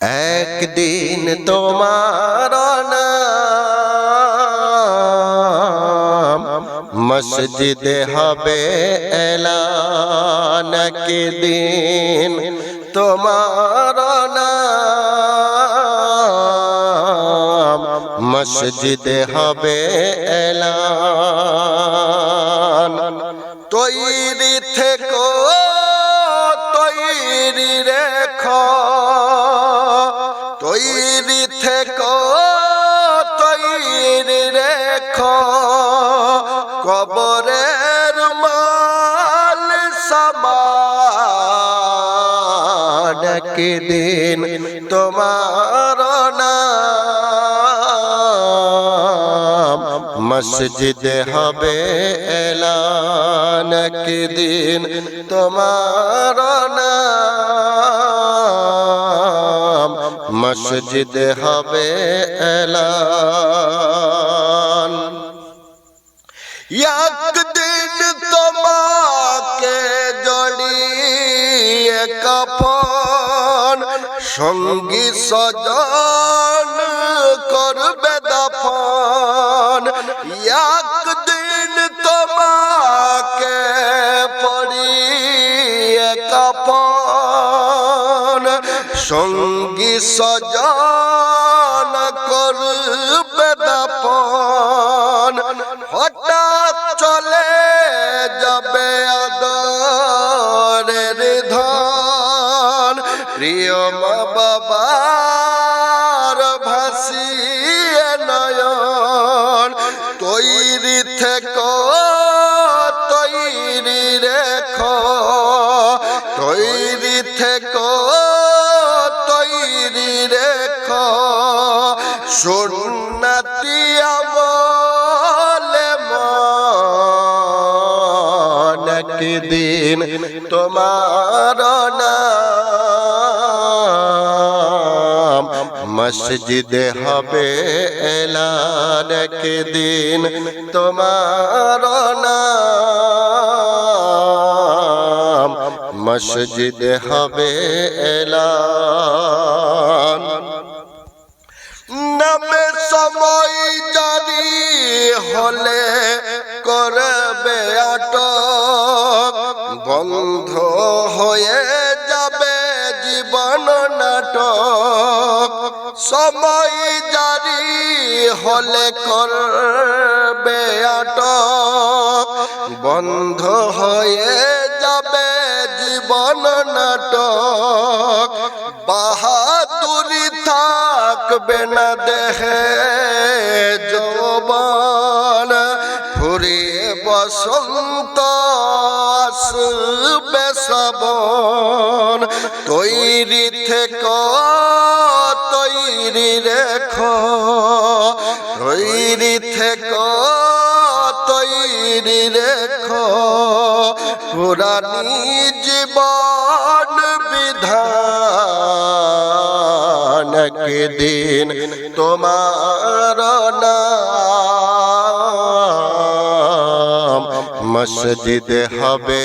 একদিন তোমার নাম মসজিদে হবে এলান। দিন তোমার নাম মসজিদে হবে এলান। তৈরি থেকো সমান দিন তোমার নাম। মসজিদে হবে এলান দিন তোমার নাম। মসজিদে হবে এলান সঙ্গী সজন করবে দফন। একদিন তোমাকে পড়িয়ে কাপন। সঙ্গী সজন প্রিয় মা বাবার ভাসিয়ে নয়ন। তৈরি থেকো, তৈরি রেখো। তৈরি থেকো, তৈরি রেখো। সুন্নতি আমলে মন দিন তোমার নাম মসজিদে হবে এলান দিন তোমার নাম। মসজিদে হবে এলান। নামে সময় জারি হলে করবে আটক। বন্ধ হয়ে জীবন নাটক। সময় জারি হলে করবে আটক। বন্ধ হয়ে যাবে জীবন নাটক। বাহাদুরি থাকবে না দেহে যৌবন। ফুরিয়ে বসন্ত আসবে তৈরি থেকে, তৈরি রেখো। তৈরি থেকে, তৈরি রেখো। পুরানি জীবন বিধান দিন তোমার মসজিদে হবে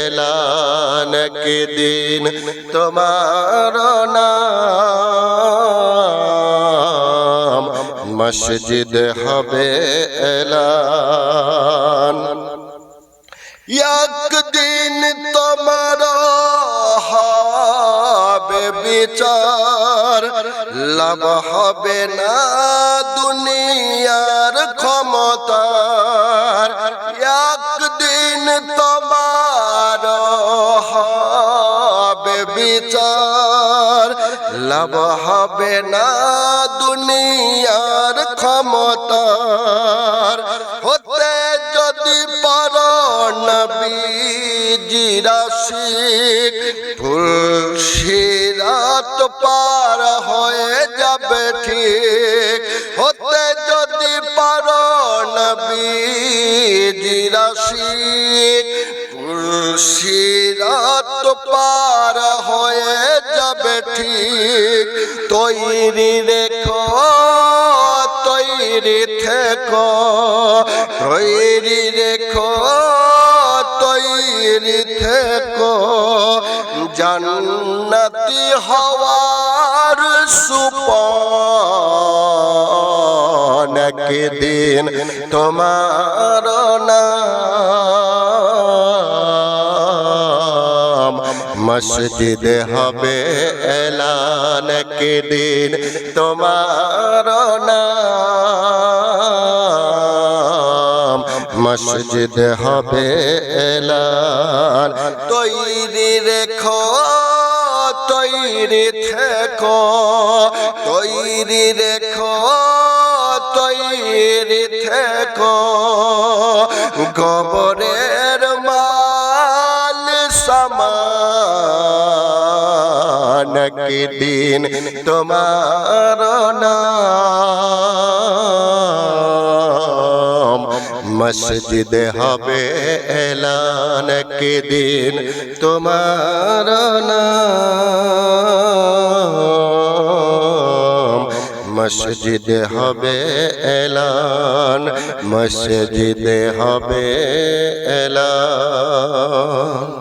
এলান দিন তোমার নাম? মসজিদে হবে এলান। একদিন তোমার হবে বিচার, লাভ হবে না দুনিয়ার লাভ হবে না দুনিয়ার ক্ষমতার। হতে যদি পার নবীজিরা ফুলশিরাত পার হয়ে যাবে ঠিক। নবীজিরা শিখ ফুলসিরাত পার হয়ে যাবে ঠিক। তৈরি রেখো, তৈরি থেকো, তৈরি রেখো, তৈরি থেকো। জান্নাতি হওয়ার তোমার সুপন দিন তোমার নাম। মসজিদ হবে এলান কে দিন তোমার নাম। মসজিদ হবে এলান। তৈরি রেখো, তৈরি থেকো, তৈরি রেখো। তৈরি থেকো গোবরের মাল সমান কি দিন তোমার নাম? মসজিদ হবে এলান কে দিন তোমার নাম? মসজিদ হবে এলান মসজিদ হবে এলান।